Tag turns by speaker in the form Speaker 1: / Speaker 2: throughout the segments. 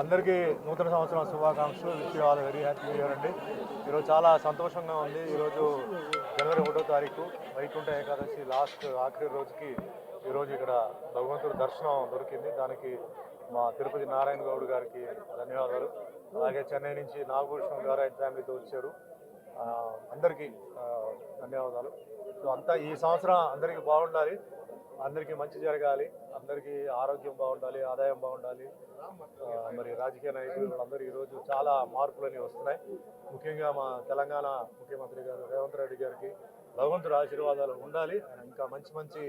Speaker 1: అందరికీ నూతన సంవత్సరం శుభాకాంక్షలు. Wish all very happy year అండి. ఈరోజు చాలా సంతోషంగా ఉంది. ఈరోజు జనవరి ఒకటో తారీఖు వైకుంఠ ఏకాదశి లాస్ట్ ఆఖరి రోజుకి ఈరోజు ఇక్కడ భగవంతుడి దర్శనం దొరికింది. దానికి మా తిరుపతి నారాయణ గౌడ్ గారికి ధన్యవాదాలు. అలాగే చెన్నై నుంచి నాగభూషణం గారు ఆయన ఫ్యామిలీతో వచ్చారు. అందరికీ ధన్యవాదాలు. సో అంతా ఈ సంవత్సరం అందరికీ బాగుండాలి. అందరికీ మంచి జరగాలి. అందరికీ ఆరోగ్యం బాగుండాలి ఆదాయం బాగుండాలి. మరి రాజకీయ నాయకులు వాళ్ళందరూ ఈరోజు చాలా మార్పులని వస్తున్నాయి. ముఖ్యంగా మా తెలంగాణ ముఖ్యమంత్రి గారు రేవంత్ రెడ్డి గారికి భగవంతుడు ఆశీర్వాదాలు ఉండాలి. ఇంకా మంచి మంచి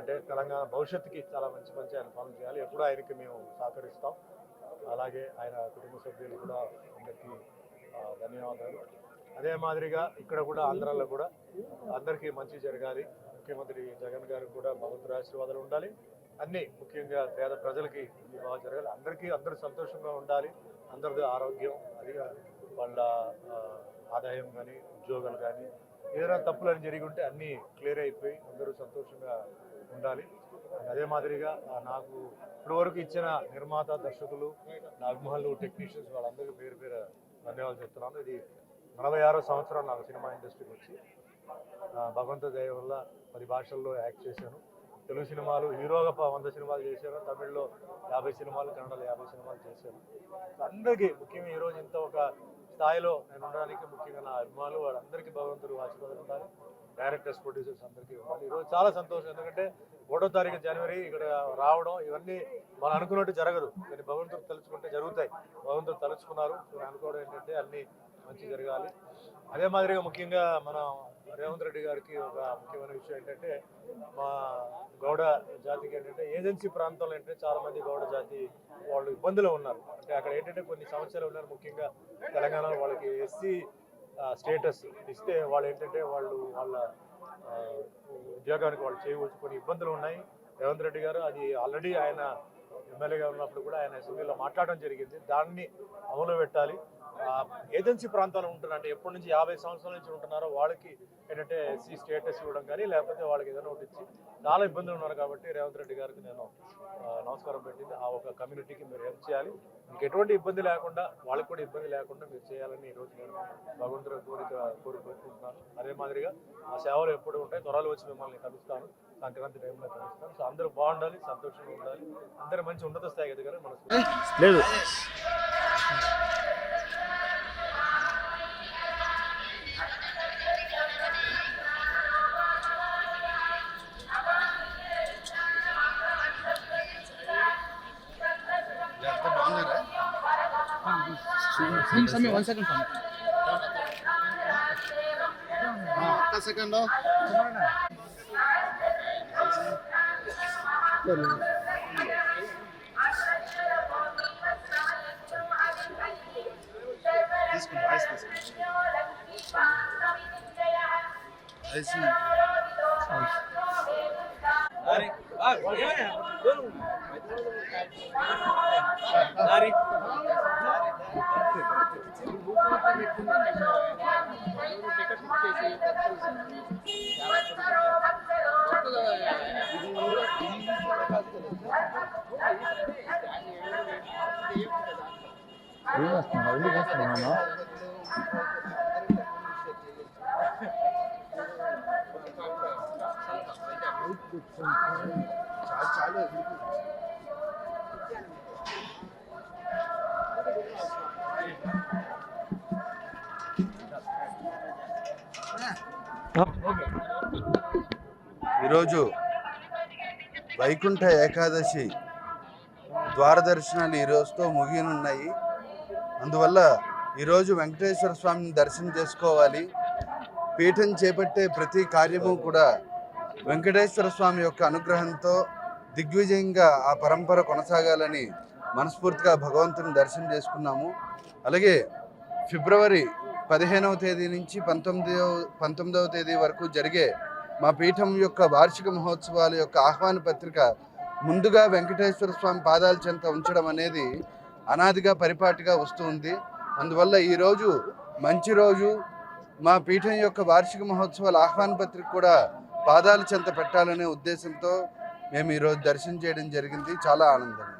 Speaker 1: అంటే తెలంగాణ భవిష్యత్తుకి చాలా మంచి మంచి ఆయన పనులు చేయాలి. ఎప్పుడూ ఆయనకి మేము సహకరిస్తాం. అలాగే ఆయన కుటుంబ సభ్యులు కూడా అందరికీ ధన్యవాదాలు. అదే మాదిరిగా ఇక్కడ కూడా ఆంధ్రాలో కూడా అందరికీ మంచి జరగాలి. ముఖ్యమంత్రి జగన్ గారికి కూడా భగవంతుడి ఆశీర్వాదాలు ఉండాలి. అన్నీ ముఖ్యంగా పేద ప్రజలకి బాగా జరగాలి. అందరికీ అందరూ సంతోషంగా ఉండాలి. అందరిది ఆరోగ్యం అది వాళ్ళ ఆదాయం కానీ ఉద్యోగాలు కానీ ఏదైనా తప్పులని జరిగి ఉంటే అన్నీ క్లియర్ అయిపోయి అందరూ సంతోషంగా ఉండాలి. అదే మాదిరిగా నాకు ఇప్పటి వరకు ఇచ్చిన నిర్మాత దర్శకులు నా టెక్నీషియన్స్ వాళ్ళందరికీ పేరు పేరు ధన్యవాదాలు చెప్తున్నాను. ఇది నలభై ఆరో సంవత్సరం నాకు సినిమా ఇండస్ట్రీకి వచ్చి భగవంత దయ వల్ల పది భాషల్లో యాక్ట్ చేశాను. తెలుగు సినిమాలు హీరోగా ప- వంద సినిమాలు చేశాను. తమిళ్ళో యాభై సినిమాలు కన్నడలో యాభై సినిమాలు చేశాను. అందరికీ ముఖ్యంగా ఈరోజు ఇంత ఒక స్థాయిలో నేను ఉండడానికి ముఖ్యంగా నా అభిమానులు వాళ్ళందరికీ భగవంతుడు ఆశీర్వాదం ఉండాలి. డైరెక్టర్స్ ప్రొడ్యూసర్స్ అందరికీ ఉండాలి. ఈరోజు చాలా సంతోషం. ఎందుకంటే ఒకటో తారీఖు జనవరి ఇక్కడ రావడం ఇవన్నీ మనం అనుకున్నట్టు జరగదు. కానీ భగవంతుడు తలుచుకుంటే జరుగుతాయి. భగవంతుడు తలుచుకున్నారు. అనుకోవడం ఏంటంటే అన్ని మంచి జరగాలి. అదే మాదిరిగా ముఖ్యంగా మనం రేవంత్ రెడ్డి గారికి ఒక ముఖ్యమైన విషయం ఏంటంటే మా గౌడ జాతికి ఏంటంటే ఏజెన్సీ ప్రాంతంలో ఏంటంటే చాలా మంది గౌడ జాతి వాళ్ళు ఇబ్బందులు ఉన్నారు. అంటే అక్కడ ఏంటంటే కొన్ని సమస్యలు ఉన్నారు. ముఖ్యంగా తెలంగాణలో వాళ్ళకి ఎస్సీ స్టేటస్ ఇస్తే వాళ్ళు ఏంటంటే వాళ్ళు వాళ్ళ ఉద్యోగానికి వాళ్ళు చేయవచ్చు కొన్ని ఇబ్బందులు ఉన్నాయి. రేవంత్ రెడ్డి గారు అది ఆల్రెడీ ఆయన ఎమ్మెల్యేగా ఉన్నప్పుడు కూడా ఆయన అసెంబ్లీలో మాట్లాడడం జరిగింది. దాన్ని అమలు పెట్టాలి. ఏజెన్సీ ప్రాంతాల్లో ఉంటున్నారు అంటే ఎప్పటి నుంచి యాభై సంవత్సరాల నుంచి ఉంటున్నారో వాళ్ళకి ఏంటంటే ఎస్సీ స్టేటస్ ఇవ్వడం కానీ లేకపోతే వాళ్ళకి ఏదైనా ఒకటి ఇచ్చి చాలా ఇబ్బందులు ఉన్నారు కాబట్టి రేవంత్ రెడ్డి గారికి నేను నమస్కారం పెట్టింది. ఆ ఒక కమ్యూనిటీకి మీరు హెల్ప్ చేయాలి. మీకు ఎటువంటి ఇబ్బంది లేకుండా వాళ్ళకి కూడా ఇబ్బంది లేకుండా మీరు చేయాలని ఈరోజు నేను భగవంతుడి కోరిక కోరుకుంటున్నాను. అదే మాదిరిగా ఆ సేవలు ఎప్పుడు ఉంటాయి. త్వరలో వచ్చి మిమ్మల్ని కలుస్తాను. సంక్రాంతి టైంలో కలుస్తాను. సో అందరూ బాగుండాలి సంతోషంగా ఉండాలి. అందరూ మంచి ఉన్నత స్థాయికి ఎదగాలి మనసు
Speaker 2: లేదు.
Speaker 3: Swing Swami, one second Swami.
Speaker 2: second This can this can. I
Speaker 3: see. 어디
Speaker 2: 갔었나? 어디 갔었나? 나? 잘 잘해. ఈరోజు వైకుంఠ ఏకాదశి ద్వారదర్శనాలు ఈ రోజుతో ముగియనున్నాయి. అందువల్ల ఈరోజు వెంకటేశ్వర స్వామిని దర్శనం చేసుకోవాలి. పీఠం చేపట్టే ప్రతి కార్యము కూడా వెంకటేశ్వర స్వామి యొక్క అనుగ్రహంతో దిగ్విజయంగా ఆ పరంపర కొనసాగాలని మనస్ఫూర్తిగా భగవంతుని దర్శనం చేసుకున్నాము. అలాగే ఫిబ్రవరి పదిహేనవ తేదీ నుంచి పంతొమ్మిదవ పంతొమ్మిదవ తేదీ వరకు జరిగే మా పీఠం యొక్క వార్షిక మహోత్సవాల యొక్క ఆహ్వాన పత్రిక ముందుగా వెంకటేశ్వర స్వామి పాదాల చెంత ఉంచడం అనేది అనాదిగా పరిపాటిగా వస్తూ ఉంది. అందువల్ల ఈరోజు మంచి రోజు. మా పీఠం యొక్క వార్షిక మహోత్సవాల ఆహ్వాన పత్రిక కూడా పాదాల చెంత పెట్టాలనే ఉద్దేశంతో మేము ఈరోజు దర్శనం చేయడం జరిగింది. చాలా ఆనందంగా